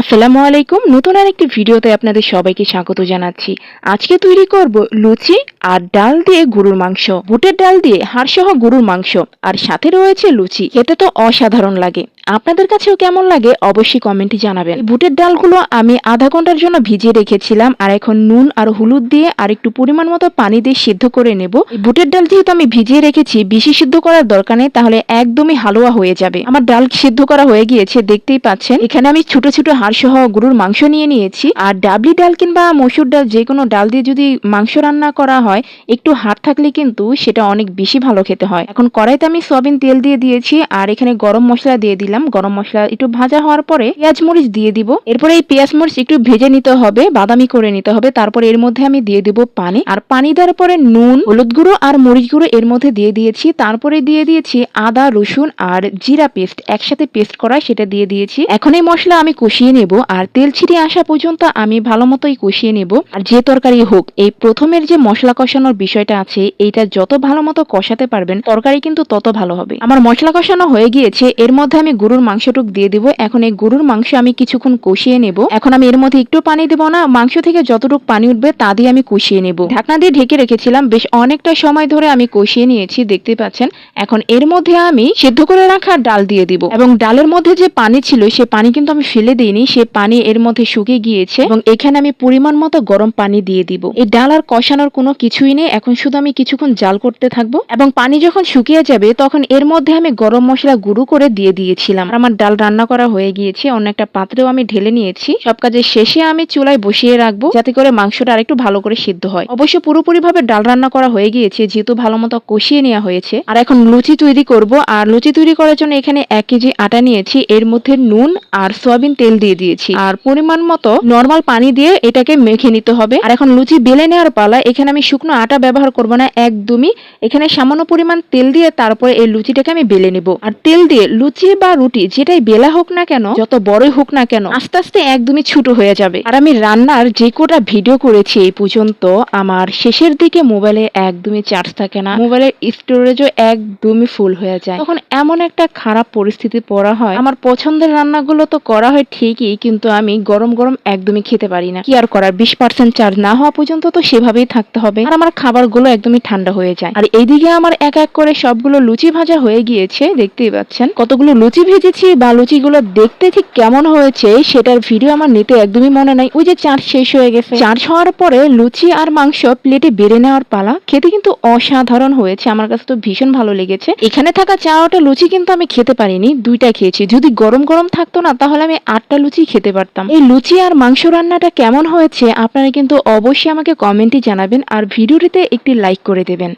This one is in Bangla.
আসসালামু আলাইকুম। নতুন আরেকটি ভিডিওতে আপনাদের সবাইকে স্বাগত জানাচ্ছি। আজকে তৈরি করব লুচি আর ডাল দিয়ে গরুর মাংস। বুটের ডাল দিয়ে হাড়সহ গরুর মাংস। আর সাথে রয়েছে লুচি। খেতে তো অসাধারণ লাগে। আপনাদের কাছেও কেমন লাগে অবশ্যই কমেন্টে জানাবেন। বুটের ডালগুলো আমি আধা ঘণ্টার জন্য ভিজিয়ে রেখেছিলাম আর এখন নুন আর হলুদ দিয়ে আর একটু পরিমাণ মতো পানি দিয়ে সিদ্ধ করে নেব। বুটের ডাল যেহেতু আমি ভিজিয়ে রেখেছি, বেশি সিদ্ধ করার দরকার নেই, তাহলে একদমই হালুয়া হয়ে যাবে। আমার ডাল সিদ্ধ করা হয়ে গিয়েছে, দেখতেই পাচ্ছেন। এখানে আমি ছোট ছোট হাড় সহ গরুর মাংস নিয়ে নিয়েছি। আর ডাবলি ডাল কিংবা মসুর ডাল যে কোনো ডাল দিয়ে যদি মাংস রান্না করা হয়, একটু হাড় থাকলে কিন্তু সেটা অনেক বেশি ভালো খেতে হয়। এখন কড়াইতে আমি সয়াবিন তেল দিয়ে দিয়েছি, আর এখানে গরম মশলা দিয়ে দিলাম। গরম মশলা একটু ভাজা হওয়ার পরে পেঁয়াজ মরিচ দিয়ে দিব। এরপরে এই পেঁয়াজ মরিচ একটু ভেজে নিতে হবে, বাদামি করে নিতে হবে। তারপর এর মধ্যে আমি দিয়ে দিব পানি। আর পানি দেওয়ার পরে নুন, হলুদ গুঁড়ো আর মরিচ গুঁড়ো এর মধ্যে দিয়ে দিয়েছি। তারপরে দিয়ে দিয়েছি আদা, রসুন আর জিরা পেস্ট। একসাথে পেস্ট করা সেটা দিয়ে দিয়েছি। এখন এই মশলা আমি কষিয়ে নেব আর তেল ছিটিয়ে আসা পর্যন্ত আমি ভালো মতোই কষিয়ে নেব। আর যে তরকারি হোক, এই প্রথমের যে মশলা কষানোর বিষয়টা আছে, এইটা যত ভালো মতো কষাতে পারবেন, তরকারি কিন্তু তত ভালো হবে। আমার মশলা কষানো হয়ে গিয়েছে, এর মধ্যে আমি গরুর মাংসটুক দিয়ে দিব। এখন এই গরুর মাংস আমি কিছুক্ষণ কষিয়ে নেব। এখন আমি এর মধ্যে একটু পানি দেবো না, মাংস থেকে যতটুকু পানি উঠবে, তা দিয়ে আমি কষিয়ে নেব। ঢাকনা দিয়ে ঢেকে রেখেছিলাম, বেশ অনেকটা সময় ধরে আমি কষিয়ে নিয়েছি, দেখতে পাচ্ছেন। এখন এর মধ্যে আমি সিদ্ধ করে রাখা ডাল দিয়ে দিব। এবং ডালের মধ্যে যে পানি ছিল, সে পানি কিন্তু আমি ফেলে দিইনি সে পানি এর মধ্যে শুকিয়ে গিয়েছে এবং এখানে আমি পরিমাণ মতো গরম পানি দিয়ে দিব। এই ডাল আর কষানোর কোনো কিছুই নেই, এখন শুধু আমি কিছুক্ষণ জাল করতে থাকব এবং পানি যখন শুকিয়ে যাবে, তখন এর মধ্যে আমি গরম মশলা গুঁড়ো করে দিয়ে দিয়েছিলাম। আমার ডাল রান্না করা হয়ে গিয়েছে, অন্য একটা পাত্রেও আমি ঢেলে নিয়েছি। সব কাজের শেষে আমি চুলায় বসিয়ে রাখব, যাতে করে মাংসটা আরেকটু ভালো করে সিদ্ধ হয়। অবশ্য পুরোপুরি ভাবে ডাল রান্না করা হয়ে গিয়েছে, যেহেতু ভালো মতো কষিয়ে নেওয়া হয়েছে। আর এখন লুচি তৈরি করব, আর লুচি তৈরি করার জন্য এখানে এক কেজি আটা নিয়েছি। এর মধ্যে নুন আর সয়াবিন তেল দিয়ে দিয়েছি। আর পরিমাণ মতো নর্মাল পানি দিয়ে এটাকে মেখে নিতে হবে। আর এখন লুচি বেলে নেওয়ার পালা, এখানে আমি শুকনো আটা ব্যবহার করব না একদমই। এখানে সামান্য পরিমাণ তেল দিয়ে তারপরে এই লুচিটাকে আমি বেলে নেব। আর তেল দিয়ে লুচি বা রুটি যেটাই বেলা হোক না কেন, যত বড়ই হোক না কেন, আস্তে আস্তে একদমই ছোট হয়ে যাবে। আর আমি রান্নার যে কোটা ভিডিও করেছি এই পর্যন্ত আমার শেষের দিকে মোবাইলে একদমই চার্জ থাকে না। মোবাইলের স্টোরেজও একদমই ফুল হয়ে যায়। তখন এমন একটা খারাপ পরিস্থিতি পড়া হয়। আমার পছন্দের রান্নাগুলো তো করা হয় ঠিকই কিন্তু আমি গরম গরম একদমই খেতে পারি না। কি আর করার? বিশ পার্সেন্ট চার্জ না হওয়া পর্যন্ত তো সেভাবেই থাকতে হবে। আর আমার খাবারগুলো একদমই ঠান্ডা হয়ে যায়। আর এইদিকে আমার এক এক করে সবগুলো লুচি ভাজা হয়ে গিয়েছে, দেখতেই পাচ্ছেন। কতগুলো লুচি ভেজেছি বা লুচিগুলো দেখতে ঠিক কেমন হয়েছে সেটার ভিডিও আমার নিতে একদমই মনে নাই। ওই যে চার্জ শেষ হয়ে গেছে। চার্জ হওয়ার পরে লুচি আর মাংস প্লেটে বেড়ে নেওয়ার পালা খেতে কিন্তু অসাধারণ হয়েছে। আমার কাছে তো ভীষণ ভালো লেগেছে। এখানে থাকা চারটা লুচি কিন্তু আমি খেতে পারিনি দুইটা খেয়েছি। যদি গরম গরম থাকতো না, তাহলে আমি আটটা লুচি খেতে পারতাম। এই লুচি আর মাংস রান্নাটা কেমন হয়েছে, আপনারা কিন্তু অবশ্যই আমাকে কমেন্টে জানাবেন, আর ভিডিওটিতে একটি লাইক করে দেবেন।